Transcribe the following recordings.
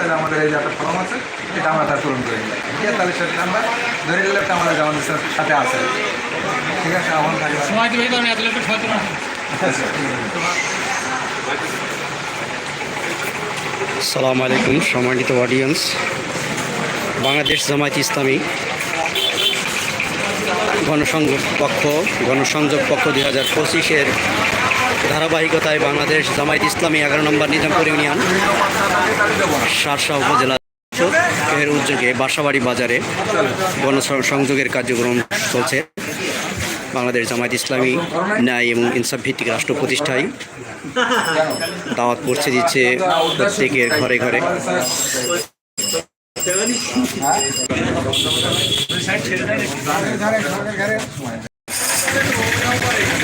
তাহলে আমাদের এই যে একটা ফর্ম আছে এটা আমরা তার পূরণ করে নিলাম তেতাল্লিশ সাথে আমরা ধরে নিলাম একটা আমাদের জামাত সাথে আছে। ঠিক আছে? আমার থাকবে। সময় দিবে এত লোকের সময় দিবে আচ্ছা ঠিক আছে। সালাম আলাইকুম সম্মানিত অডিয়েন্স বাংলাদেশ জামায়াত ইসলামী গণসংযোগ পক্ষ গণসংযোগ পক্ষ দুই হাজার পঁচিশের ধারাবাহিকতায় বাংলাদেশ জামায়াত ইসলামী এগারো নম্বর নিজামপুর ইউনিয়ন সারসা উপজেলা এর উদ্যোগে বাসাবাড়ি বাজারে গণসংযোগের কার্যক্রম চলছে। বাংলাদেশ জামায়াত ইসলামী ন্যায় এবং ইনসাফ ভিত্তিক রাষ্ট্র প্রতিষ্ঠায় দাওয়াত পৌঁছে দিচ্ছে প্রত্যেকের ঘরে ঘরে।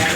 এই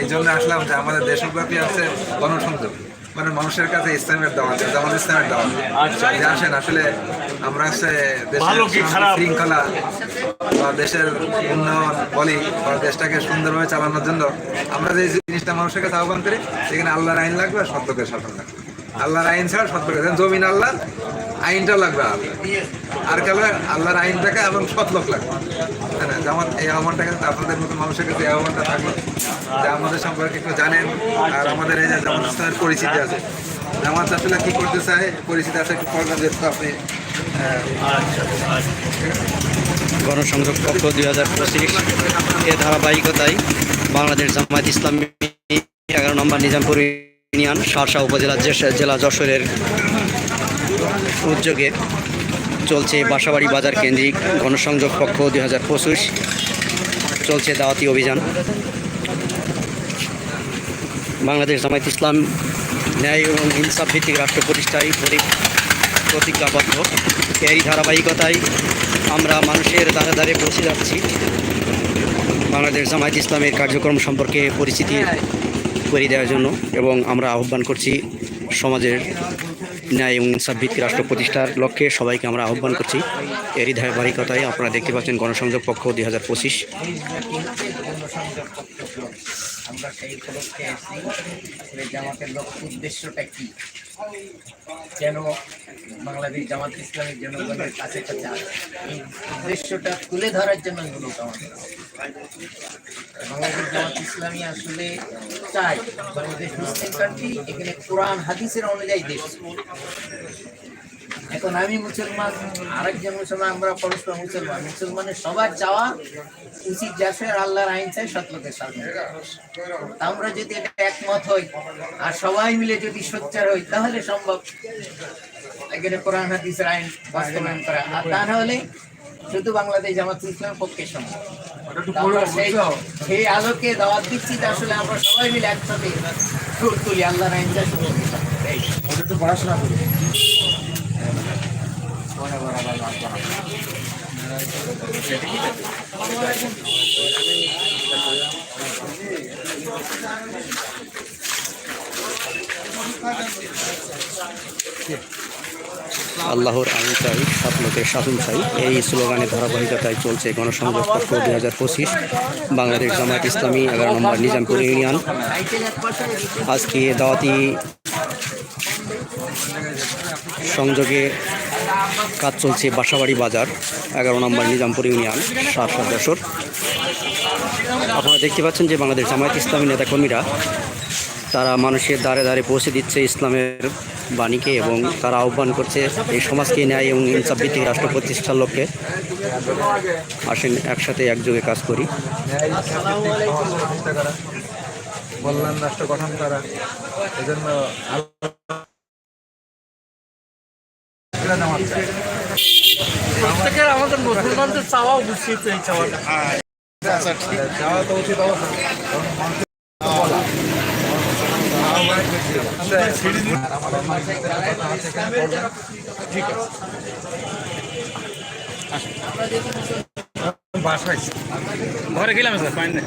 এই জন্য আসলাম যে আমাদের দেশব্যাপী আছে গণসংযোগ। মানে মানুষের কাছে ইসলামের দাওয়াত জামাত ইসলামের দাওয়াত। যে আসেন আসলে আমরা হচ্ছে দেশের শৃঙ্খলা বা দেশের উন্নয়ন বলি বা দেশটাকে সুন্দরভাবে চালানোর জন্য আমরা যে জিনিসটা মানুষের কাছে আহ্বান করি সেখানে আল্লাহর আইন লাগবে আর সত্যকে শাসন লাগবে। আল্লাহর আইন ছাড়া সত্যকে জমিন আল্লাহ আইনটা লাগবে আর কেবল আল্লাহর আইন আইনটাকে এবং সৎ লোক লাগবে। যেমন এই আহ্বানটা আপনাদের মতো মানুষের কাছে এই আহ্বানটা থাকল যে আমাদের সম্পর্কে একটু জানেন। আর আমাদের এই যে ইসলামের পরিচিতি আছে। জামাত আসলে কি করতে চায়? পরিচিতি আছে একটু করবেন যেহেতু আপনি গণসংযোগ পক্ষ দুই হাজার পঁচিশ এর ধারাবাহিকতায় বাংলাদেশ জামায়াত ইসলামী এগারো নম্বর নিজামপুর ইউনিয়ন, সারসা উপজেলা জেলা যশোরের উদ্যোগে চলছে বাসাবাড়ি বাজার কেন্দ্রিক গণসংযোগ পক্ষ দুই হাজার পঁচিশ। চলছে দাওয়াতি অভিযান। বাংলাদেশ জামায়াত ইসলাম ন্যায় এবং ইনসাফ ভিত্তিক রাষ্ট্র প্রতিষ্ঠায় পরি- প্রতিজ্ঞাবদ্ধ। এরই ধারাবাহিকতায় আমরা মানুষের দ্বারে দ্বারে পৌঁছে যাচ্ছি। বাংলাদেশ জামায়াত ইসলামের কার্যক্রম সম্পর্কে পরিচিতি করে দেওয়ার জন্য এবং আমরা আহ্বান করছি সমাজের ন্যায় এবং ইনসাফ রাষ্ট্র প্রতিষ্ঠার লক্ষ্যে সবাইকে আমরা আহ্বান করছি। এরই ধারাবাহিকতায় আপনারা দেখতে পাচ্ছেন গণসংযোগ পক্ষ দুই হাজার পঁচিশ। আমরা সেই উপলক্ষে এসেছি যে জামাতের লক্ষ্য উদ্দেশ্যটা কি? যেন বাংলাদেশ জামাত ইসলামের জনগণের কাছে কাছে আসে। এই উদ্দেশ্যটা তুলে ধরার জন্য মূলত আমাদের বাংলাদেশ জামাত ইসলামী আসলে চাই বাংলাদেশ মুসলিম কান্ট্রি এখানে কোরআন, হাদিসের অনুযায়ী দেশ। এখন আমি মুসলমান আরেকজন মুসলমান আমরা পরস্পর মুসলমান। মুসলমানের সবার চাওয়া উচিত যাচ্ছে আল্লাহর আইন চাই সৎলোকের সামনে। আমরা যদি এটা একমত হই আর সবাই মিলে যদি সোচ্চার হই তাহলে সম্ভব। এখানে কোরআন হাদিসের আইন বাস্তবায়ন করা। আর তা না হলে শুধু বাংলাদেশ জামাত ইসলামের পক্ষে সম্ভব। সেই আলোকে দাওয়াত দিচ্ছি আসলে আমরা সবাই মিলে একসাথে তুলি আল্লাহর আইন চাই পড়াশোনা করি। আল্লাহর আইন চাই লোকের শাসন চাই, এই স্লোগানের ধারাবাহিকতায় চলছে গণসংযোগ পক্ষ দুই হাজার পঁচিশ, বাংলাদেশ জামায়াত ইসলামী এগারো নম্বর নিজামপুর ইউনিয়ন। আজকে দাওয়াতি সংযোগে কাজ চলছে বাসাবাড়ি বাজার, এগারো নম্বর নিজামপুর ইউনিয়ন সাতশো বছর আপনারা দেখতে পাচ্ছেন যে বাংলাদেশ জামায়াত ইসলামী নেতাকর্মীরা, তারা মানুষের দ্বারে দ্বারে পৌঁছে দিচ্ছে ইসলামের বাণীকে এবং তারা আহ্বান করছে এই সমাজকে ন্যায় এবং ইনসাফ ভিত্তিক রাষ্ট্র প্রতিষ্ঠার লক্ষ্যে। আসেন, একসাথে একযোগে কাজ করি। রাষ্ট্র গঠন করা এজন্য প্রত্যেকের আমাদের মুসলমানদের চাওয়া উচিত এই চাওয়াটা। চাওয়া তো উচিত। ঠিক আছে বাসায় ঘরে গেলাম স্যার পাইন না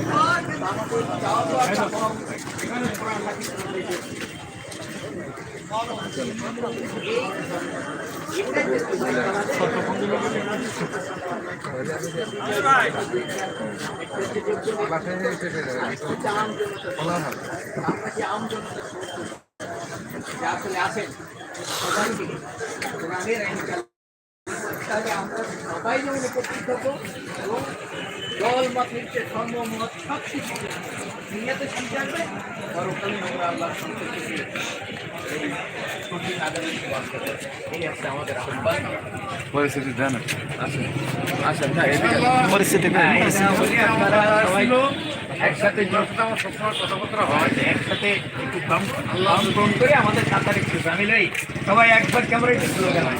বাসায় এসে বলা হবে আসলে আসেন সবাইকে কোরআনের আইন চালু তাহলে আমরা সবাই যেমন উপকৃত হব এবং দল মত নিচ্ছে ধর্ম মত সব কিছু দুনিয়াতে শান্তি আসবে পরকালে আমরা আল্লাহ সন্তুষ্টি এই কঠিন আদালতে বাস করব। এই হচ্ছে আমাদের আহ্বান। পরিস্থিতি দেন আসেন আসেন না পরিস্থিতি একসাথে যতটা আমার সবসময় কথাবার্তা হয় যে একসাথে একটু কম কম কম করে আমাদের সাঁতার একটু হই সবাই একবার ক্যামেরা একটু স্লোগান হয়?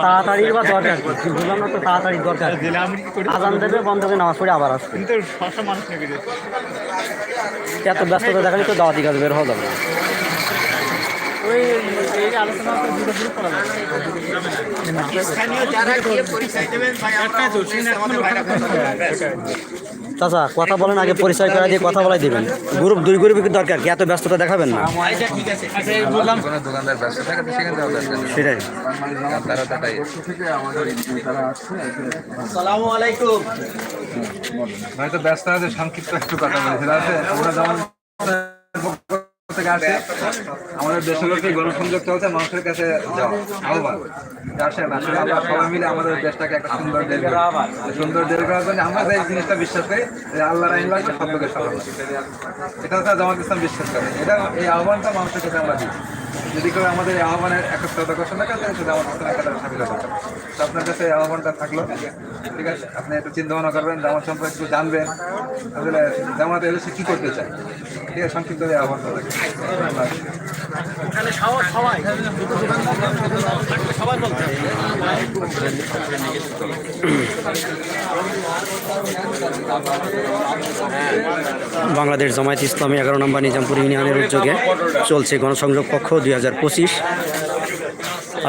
তাড়াতাড়ির বা দরকার কি? বললাম না তো তাড়াতাড়ি দরকার আজান দেবে বন্ধ করে নামাজ পড়ে আবার আসবে। কিন্তু মানুষ এত ব্যস্ততা দেখালে তো দাওয়াতি কাজ বের হওয়া যাবে ওই এই আলোচনা চাচা কথা বলেন আগে পরিচয় করা দিয়ে কথা বলাই দিবেন। গ্রুপ দুই গ্রুপে কি দরকার? কি এত ব্যস্ততা দেখাবেন না? আচ্ছা এই বললাম কোনো দোকানদার ব্যস্ত থাকে তো সেখানে যাওয়া ব্যস্ত সেটাই। তারা তাটাই আসসালামু আলাইকুম। হয়তো ব্যস্ত আছে সংক্ষিপ্ত একটু কথা বলেছিল আছে যেমন থেকে আসে, আমাদের দেশগুলোকে গণসংযোগ চলছে, মানুষের কাছে আহ্বান। যে আসেন আসলে আমরা সবাই মিলে আমাদের দেশটাকে একটা সুন্দর। এই সুন্দর দেশ করার জন্য আমরা এই জিনিসটা বিশ্বাস করি, যে আল্লাহর আইন লাগছে সত্যকে সফল এটা হচ্ছে জামাত ইসলাম বিশ্বাস করে। এটা এই আহ্বানটা মানুষের কাছে আমরা দিই। যদি কেউ আমাদের এই আহ্বানের একত্রতা ঘোষণা করে তাহলে সেটা আমার কাছে একটা সামিল হবে। আপনার কাছে এই আহ্বানটা থাকল। ঠিক আছে, আপনি একটু চিন্তা ভাবনা করবেন, জামাত সম্পর্কে একটু জানবেন। আসলে জামাত এলে সে কি করতে চায়? ঠিক আছে সংক্ষিপ্ত বাংলাদেশ জামায়াত ইসলামী এগারো নম্বর নিজামপুর ইউনিয়নের উদ্যোগে চলছে গণসংযোগ পক্ষ দুই হাজার পঁচিশ।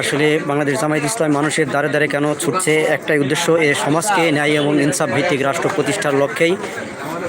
আসলে বাংলাদেশ জামায়াত ইসলাম মানুষের দ্বারে দ্বারে কেন ছুটছে একটাই উদ্দেশ্য এ সমাজকে ন্যায় এবং ইনসাফ ভিত্তিক রাষ্ট্র প্রতিষ্ঠার লক্ষ্যেই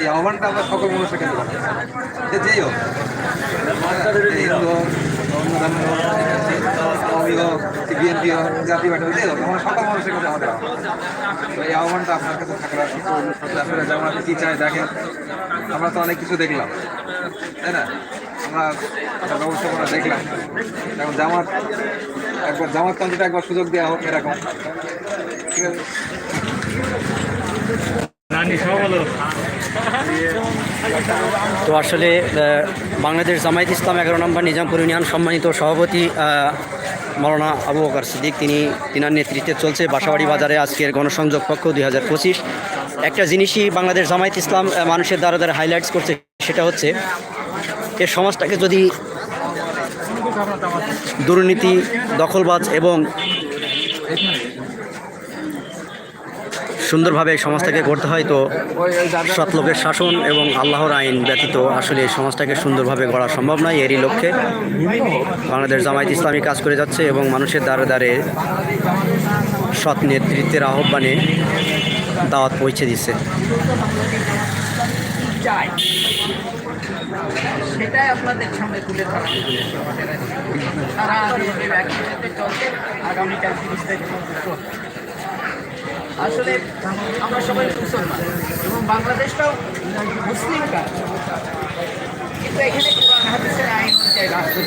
এই আহ্বানটা আমরা সকল মানুষের জানাই। যে যেই হোক হিন্দু হোক বিএনপি হোক হোক, আমরা সকল আমাদের তো এই আহ্বানটা দেখেন আমরা তো অনেক কিছু দেখলাম তাই না? আমরা একটা ব্যবস্থাপনা দেখলাম। এখন জামাত একবার জামাত কান্তিটা একবার সুযোগ দেওয়া হোক এরকম। ঠিক আছে? তো আসলে বাংলাদেশ জামায়াত ইসলাম এগারো নম্বর নিজামপুর ইউনিয়ন সম্মানিত সভাপতি মৌলানা আবু বকর সিদ্দিক। তিনি, তিনার নেতৃত্বে চলছে বাসাবাড়ি বাজারে আজকের গণসংযোগ পক্ষ দুই হাজার পঁচিশ। একটা জিনিসই বাংলাদেশ জামায়াত ইসলাম মানুষের দ্বারা দ্বারা হাইলাইটস করছে, সেটা হচ্ছে এ সমাজটাকে যদি দুর্নীতি, দখলবাজ এবং সুন্দরভাবে এই সমাজটাকে গড়তে হয়, তো সৎ লোকের শাসন এবং আল্লাহর আইন ব্যতীত আসলে এই সমাজটাকে সুন্দরভাবে গড়া সম্ভব নয়, এরই লক্ষ্যে বাংলাদেশ জামায়াত ইসলামী কাজ করে যাচ্ছে এবং মানুষের দ্বারে দ্বারে সৎ নেতৃত্বের আহ্বানে দাওয়াত পৌঁছে দিচ্ছে সেটাই আপনাদের সামনে তুলে ধরা আগামীকাল তিরিশ তারিখ। আসলে আমরা সবাই মুসলমান এবং বাংলাদেশটাও মুসলিম কিন্তু এখানে কোরআন, হাদিসের আইন অনুযায়ী রাষ্ট্র।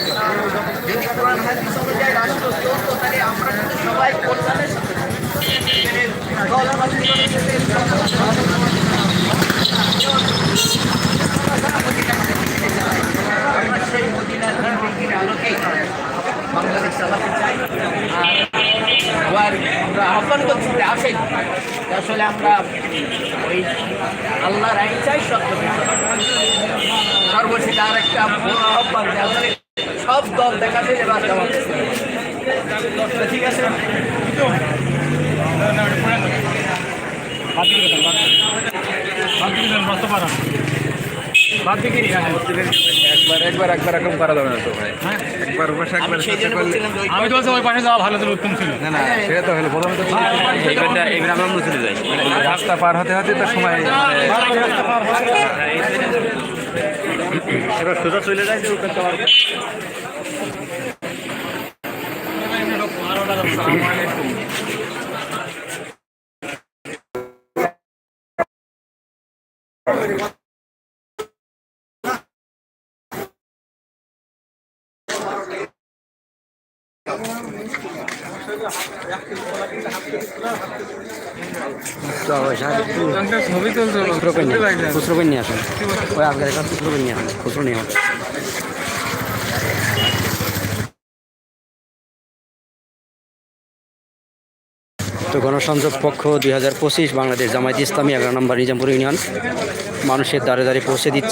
যদি কোরআন, হাদিস অনুযায়ী রাষ্ট্র চলতো তাহলে আমরা কিন্তু সবাই কল্যাণের সাথে থাকতাম। এখানে দলাবাজি করে যেতে আমরা সেই মদিনার নির্ভীকের আলোকেই বাংলাদেশ চালাতে চাই আর আবার আমরা আহ্বান করছি যে আসেন যে আসলে আমরা ওই আল্লাহর আইন চাই সত্য সর্বশেষ আর একটা বড় আহ্বান যে আসলে সব দল দেখাতে যে বাদ দেওয়া হচ্ছে। তো ঠিক আছে? একবার একবার একবার এরকম করা যাবে না তো ভাই। একবার বসে একবার সেই জন্য করলে বলছিলাম যে ওই আমি তো বলছি ওই পাশে যাওয়া ভালো তো উত্তম ছিল। না না সেটা তো হলো প্রথমে তো রাস্তা পার হতে হতে তো সময় এবার সোজা চলে যায় যে ওখানে ছবি তুলতে খুচরো করে আসুন ওই আজকের খুচরো করে আসুন খুচরো নিয়ে আসুন তো গণসংযোগ পক্ষ দুই হাজার পঁচিশ বাংলাদেশ জামায়াত ইসলামী এগারো নম্বর নিজামপুর ইউনিয়ন মানুষের দ্বারে দ্বারে পৌঁছে দিচ্ছে।